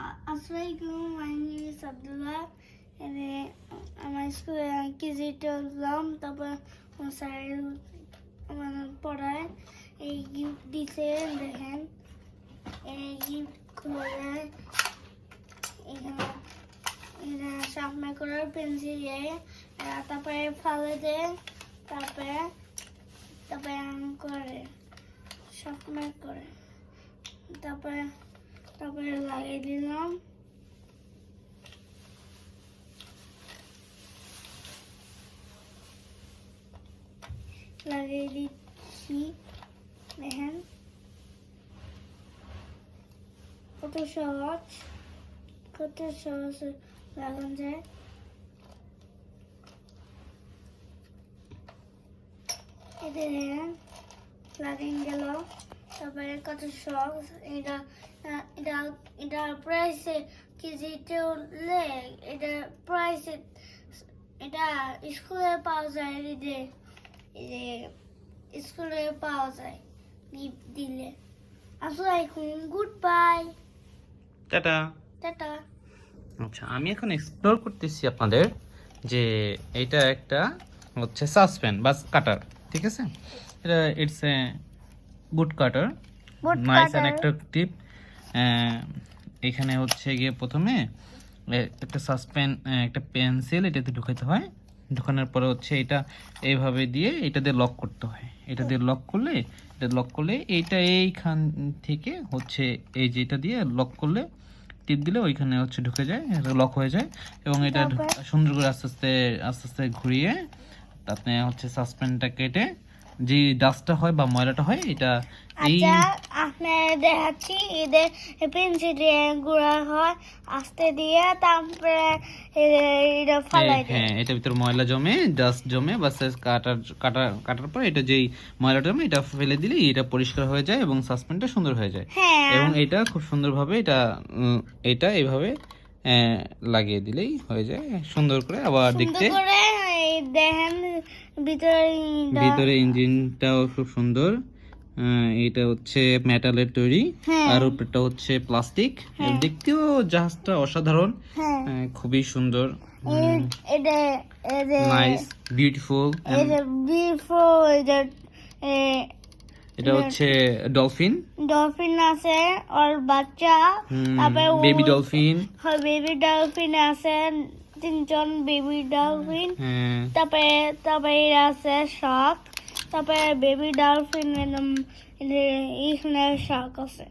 আসসালামাইকুম my name is Abdullah আমার স্কুলে কেজিতে উঠলাম তারপর স্যার আমার পড়ায় এই গিফট দিছে দেখেন এই গিফট খুলে এখানে এটা সামনে করার পেন্সিল দিয়ে তারপরে ফালে দেয় তারপরে তারপরে করে সামনে করে তারপরে তারপরে লাগিয়ে দিলাম। লাগিয়ে দিচ্ছি। দেখেন। কত সহজ কত সহজ লাগানো যায়। এটা দেখেন লাগিয়ে গেল। তারপরে কত সহজ এটা এটা এটা প্রাইসে কেজিতে উঠলে এটা প্রাইসে এটা স্কুলে পাওয়া যায় যে এই যে স্কুলে পাওয়া যায় গিফট দিলে। আসসালামাইকুম গুড বাই টাটা। টাটা। আচ্ছা আমি এখন এক্সপ্লোর করতেছি আপনাদের যে এটা একটা হচ্ছে সাসপেন বা কাটার ঠিক আছে? এটা it's a good cutter nice and cutter. Attractive এখানে হচ্ছে গিয়ে প্রথমে একটা সাসপেন একটা পেন্সিল এটাতে ঢুকাতে হয়। ঢুকানোর পরে হচ্ছে এটা এইভাবে দিয়ে এটা দিয়ে লক করতে হয়। এটা দিয়ে লক করলে এটা লক করলে এইটা এইখান থেকে হচ্ছে এই যে এটা দিয়ে লক করলে টিপ দিলে ওইখানে হচ্ছে ঢুকে যায় এটা লক হয়ে যায় এবং এটা সুন্দর করে আস্তে আস্তে আস্তে আস্তে ঘুরিয়ে তাতে হচ্ছে সাসপেনটা কেটে যে ডাস্টটা হয় বা ময়লাটা হয় এটা এই আচ্ছা দেখাচ্ছি এদের পেন্সিল দিয়ে গুঁড়া হয় আস্তে দিয়ে তারপরে এটা ফালাই দেয়। হ্যাঁ এটা ভিতর ময়লা জমে ডাস্ট জমে বা কাটার কাটা কাটার পর এটা যেই ময়লা জমে এটা ফেলে দিলে এটা পরিষ্কার হয়ে যায় এবং সাসপেন্ডটা সুন্দর হয়ে যায়। হ্যাঁ। এবং এটা খুব সুন্দরভাবে এটা এটা এইভাবে আহ, লাগিয়ে দিলেই হয়ে যায়। সুন্দর করে আবার দেখতে। দেখেন ভিতরে ইঞ্জিনটাও খুব সুন্দর। এটা হচ্ছে মেটালের তৈরি। হ্যাঁ। আর উপরটা হচ্ছে প্লাস্টিক হ্যাঁ। দেখতেও জাহাজটা অসাধারণ। হ্যাঁ। খুবই সুন্দর। এটা নাইস বিউটিফুল বিফোর এটা এটা হচ্ছে ডলফিন ডলফিন আছে ওর বাচ্চা। তারপরে বেবি ডলফিন বেবি ডলফিন আছে। তিনজন বেবি ডলফিন হ্যাঁ। তারপরে তারপরে আছে শাক তারপরে বেবি ডলফিন এখানে শাক আছে।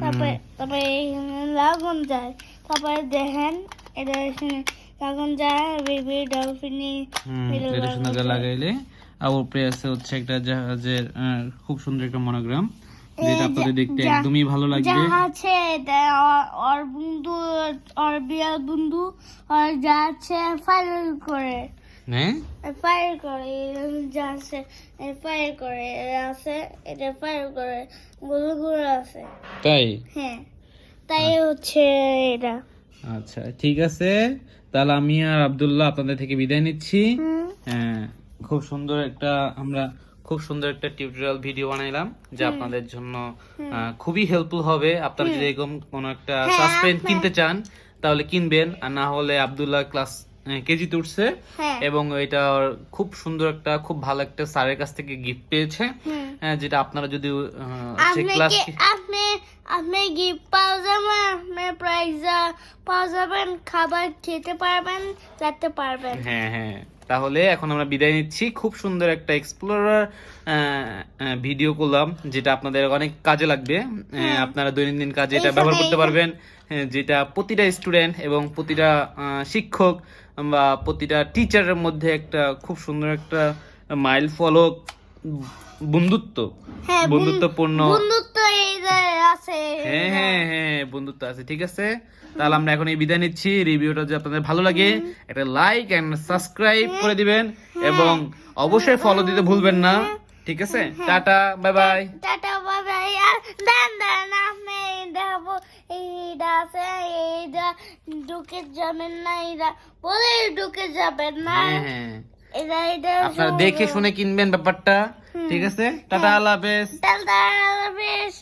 তারপরে তারপরে এখানে লাগুন যায়। তারপরে দেখেন এটা এখানে লাগুন যায় বেবি ডলফিন হুম, এটা সুন্দর লাগাইলে। আর উপরে আছে হচ্ছে একটা জাহাজের খুব সুন্দর একটা মনোগ্রাম যেটা আপনাদের দেখতে একদমই ভালো লাগবে। ওর- ওর বন্ধু ওর বিয়ার বন্ধু ওর যা আছে ফায়ার করে। হ্যাঁ ফায়ার করে যা ফায়ার করে আছে এটা ফায়ার করে গুলো গুলো আছে। তাই? হ্যাঁ তাই হচ্ছে এটা। আচ্ছা ঠিক আছে। তাহলে আমি আর আব্দুল্লাহ আপনাদের থেকে বিদায় নিচ্ছি। হ্যাঁ, খুব সুন্দর একটা আমরা খুব সুন্দর একটা টিউটোরিয়াল ভিডিও বানাইলাম যা আপনাদের জন্য খুবই হেল্পফুল হবে। আপনারা যদি এরকম কোনো একটা সাসপেন্স হ্যাঁ। কিনতে চান তাহলে কিনবেন। আর না হলে আব্দুল্লাহ ক্লাস কেজিতে উঠছে। হ্যাঁ। এবং এটা খুব সুন্দর একটা খুব ভালো একটা স্যারের কাছ থেকে গিফট পেয়েছে। হ্যাঁ, যেটা আপনারা যদি ক্লাস আপনি আপনি গিফট পাওয়া যাবেন আপনি প্রাইজ পাওয়া যাবেন খাবার খেতে পারবেন যেতে পারবেন। হ্যাঁ হ্যাঁ। তাহলে এখন আমরা বিদায় নিচ্ছি। খুব সুন্দর একটা এক্সপ্লোরার ভিডিও করলাম যেটা আপনাদের অনেক কাজে লাগবে। আহ, আপনারা দৈনন্দিন কাজে এটা ব্যবহার করতে পারবেন। হ্যাঁ, যেটা প্রতিটা স্টুডেন্ট এবং প্রতিটা শিক্ষক বা প্রতিটা টিচারের মধ্যে একটা খুব সুন্দর একটা মাইল ফলক বন্ধুত্ব হ্যাঁ বন্ধুত্বপূর্ণ আছে। হ্যাঁ হ্যাঁ। হ্যাঁ বন্ধুত্ব আছে ঠিক আছে? তাহলে আমরা এখন এই বিদায় নিচ্ছি। রিভিউটা যদি আপনাদের ভালো লাগে একটা লাইক এন্ড সাবস্ক্রাইব করে দিবেন এবং অবশ্যই ফলো দিতে ভুলবেন না ঠিক আছে? টাটা বাই বাই টাটা বাবা আর দান দান এইটা আছে এইটা ঢুকে যাবেন না এটা বলে ঢুকে যাবেন না। হ্যাঁ হ্যাঁ। এটা এটা আপনারা দেখে শুনে। কিনবেন ব্যাপারটা ঠিক আছে? টাটা আল্লাহ হাফেজ। টাটা বেশ